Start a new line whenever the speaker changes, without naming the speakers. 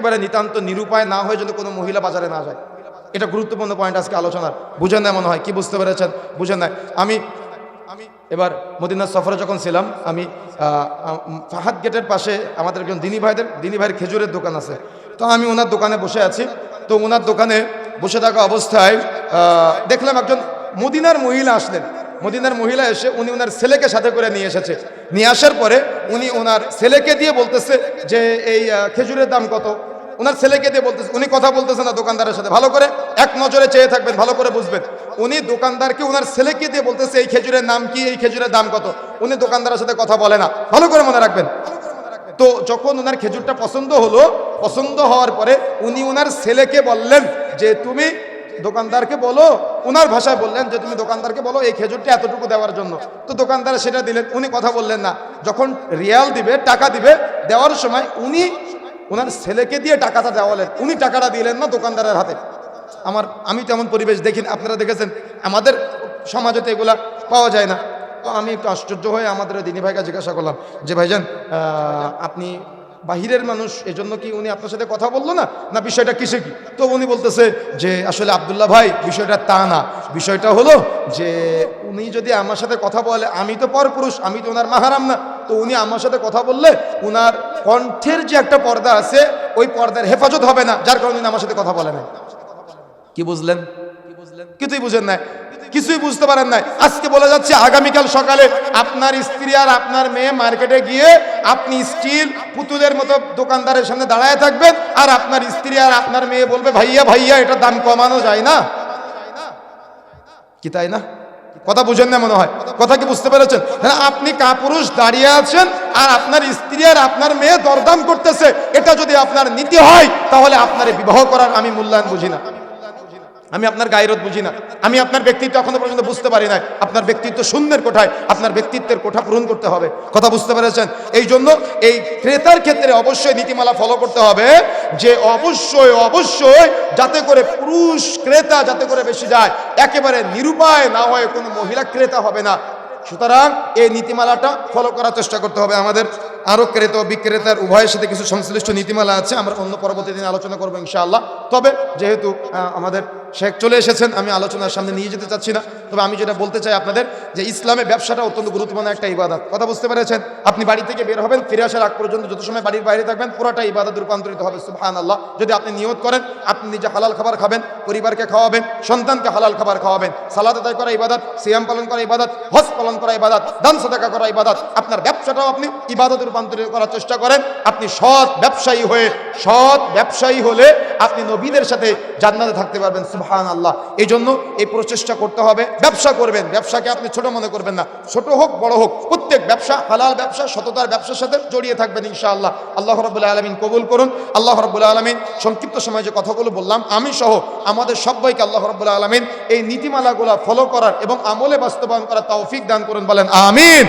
একেবারে নিতান্ত নিরুপায় না হয়ে যদি কোনো মহিলা বাজারে না যায়। এটা গুরুত্বপূর্ণ পয়েন্ট আজকে আলোচনার। বুঝেন না মনে হয়, কি বুঝতে পেরেছেন? বুঝেন না আমি আমি এবার মদিনার সফরে যখন ছিলাম, আমি ফাহাদ গেটের পাশে আমাদের একজন দিনী ভাইদের, দিনী ভাইয়ের খেজুরের দোকান আছে। তো আমি ওনার দোকানে বসে আছি। তো ওনার দোকানে বসে থাকা অবস্থায় দেখলাম একজন মদিনার মহিলা আসলেন। মদিনার মহিলা এসে উনি ওনার ছেলেকে সাথে করে নিয়ে এসেছে। নিয়ে আসার পরে উনি ওনার ছেলেকে দিয়ে বলতেছে যে, এই খেজুরের দাম কত? ওনার ছেলেকে দিয়ে বলতেছে, উনি কথা বলতেছে না দোকানদারের সাথে। ভালো করে এক নজরে চেয়ে থাকবেন, ভালো করে বুঝবেন। উনি দোকানদারকে ওনার ছেলেকে দিয়ে বলতেছে, এই খেজুরের নাম কি, এই খেজুরের দাম কত? উনি দোকানদারের সাথে কথা বলে না। ভালো করে মনে রাখবেন। তো যখন ওনার খেজুরটা পছন্দ হলো, পছন্দ হওয়ার পরে উনি ওনার ছেলেকে বললেন যে, তুমি দোকানদারকে বলো। ওনার ভাষায় বললেন যে, তুমি দোকানদারকে বলো এই খেজুরটা এতটুকু দেওয়ার জন্য। তো দোকানদার সেটা দিলেন, উনি কথা বললেন না। যখন রিয়াল দিবে, টাকা দিবে, দেওয়ার সময় উনি ওনার ছেলেকে দিয়ে টাকাটা দেওয়ালেন উনি টাকাটা দিলেন না দোকানদারের হাতে। আমার, আমি তেমন পরিবেশ দেখিনি, আপনারা দেখেছেন। আমাদের সমাজে তো এগুলা পাওয়া যায় না। তো আমি একটু আশ্চর্য হয়ে আমাদের দিনী ভাইকে জিজ্ঞাসা করলাম যে, ভাইজান আপনি বাহিরের মানুষ এজন্য কি উনি আপনার সাথে কথা বলল না? না বিষয়টা কিসে কি? তো উনি বলতেছে যে আসলে আবদুল্লাহ ভাই বিষয়টা তা না। বিষয়টা হলো যে উনি যদি আমার সাথে কথা বলে আমি তো পরপুরুষ আমি তো ওনার মাহারাম না। তো উনি আমার সাথে কথা বললে উনার কণ্ঠের যে একটা পর্দা আছে ওই পর্দার হেফাজত হবে না যার কারণে উনি আমার সাথে কথা বলে না কি বুঝলেন? কিছুই বুঝেন নাই। কিছুই বুঝতে পারেন নাই। আজকে বলে যাচ্ছে, আগামীকাল সকালে আপনার স্ত্রী আর আপনার মেয়ে মার্কেটে গিয়ে আপনি স্টিল পুতুলের মতো দোকানদারের সামনে দাঁড়ায় থাকবেন আর আপনার স্ত্রী আর আপনার মেয়ে বলবে, ভাইয়া ভাইয়া, এটা দাম কমানো যায় না। কি তাই না? কথা বুঝেন না মনে হয়। কথা কি বুঝতে পেরেছেন? হ্যাঁ আপনি কাপুরুষ দাঁড়িয়ে আছেন আর আপনার স্ত্রী আর আপনার মেয়ে দরদাম করতেছে। এটা যদি আপনার নীতি হয়, তাহলে আপনার বিবাহ করার আমি মূল্যায়ন বুঝি না। আমি আপনার গায়রত বুঝি না। আমি আপনার ব্যক্তিত্ব এখনও পর্যন্ত বুঝতে পারি না আপনার ব্যক্তিত্ব শূন্যের কোঠায়, আপনার ব্যক্তিত্বের কোঠা পূরণ করতে হবে। কথা বুঝতে পেরেছেন? এই জন্য এই ক্রেতার ক্ষেত্রে অবশ্যই নীতিমালা ফলো করতে হবে যে অবশ্যই অবশ্যই যাতে করে পুরুষ ক্রেতা যাতে করে বেশি যায়, একেবারে নিরুপায় না হয়ে কোনো মহিলা ক্রেতা হবে না। সুতরাং এই নীতিমালাটা ফলো করার চেষ্টা করতে হবে আমাদের। আরও ক্রেতা বিক্রেতার উভয়ের সাথে কিছু সংশ্লিষ্ট নীতিমালা আছে, আমরা অন্য পরবর্তী দিনে আলোচনা করব ইনশাআল্লাহ। তবে যেহেতু আমাদের শেখ চলে এসেছেন, আমি আলোচনার সামনে নিয়ে যেতে চাচ্ছি না। তবে আমি যেটা বলতে চাই আপনাদের যে ইসলামে ব্যবসাটা অত্যন্ত গুরুত্বপূর্ণ একটা ইবাদত। কথা বুঝতে পেরেছেন? আপনি বাড়ি থেকে বের হবেন, ফিরে আসার আগ পর্যন্ত যত সময় বাড়ির বাইরে থাকবেন, পুরোটা ইবাদত রূপান্তরিত হবে সুবহান আল্লাহ যদি আপনি নিয়ত করেন, আপনি নিজে হালাল খাবার খাবেন, পরিবারকে খাওয়াবেন, সন্তানকে হালাল খাবার খাওয়াবেন। সালাদ আদায় করা ইবাদত, সিয়াম পালন করা ইবাদত, হজ পালন করা ইবাদত, দান সাদাকা করা ইবাদত, আপনার ব্যবসাটাও আপনি ইবাদত রূপান্তরিত করার চেষ্টা করেন। আপনি সৎ ব্যবসায়ী হয়ে, সৎ ব্যবসায়ী হলে আপনি নবীদের সাথে জান্নাতে থাকতে পারবেন সুবহান আল্লাহ এই জন্য এই প্রচেষ্টা করতে হবে। ব্যবসা করবেন। ব্যবসাকে আপনি ছোট মনে করবেন না। ছোট হোক, বড় হোক, প্রত্যেক ব্যবসা, হালাল ব্যবসা, সততার ব্যবসার সাথে জড়িয়ে থাকবেন ইনশাআল্লাহ। আল্লাহ রবুল্লাহ আলমিন কবুল করুন। আল্লাহ রবুল্লাহ আলমিন সংক্ষিপ্ত সময়ে যে কথাগুলো বললাম, আমি সহ আমাদের সবাইকে আল্লাহ রবুল্লাহ আলমিন এই নীতিমালাগুলো ফলো করার এবং আমলে বাস্তবায়ন করার তৌফিক দান করুন বলেন। আমিন।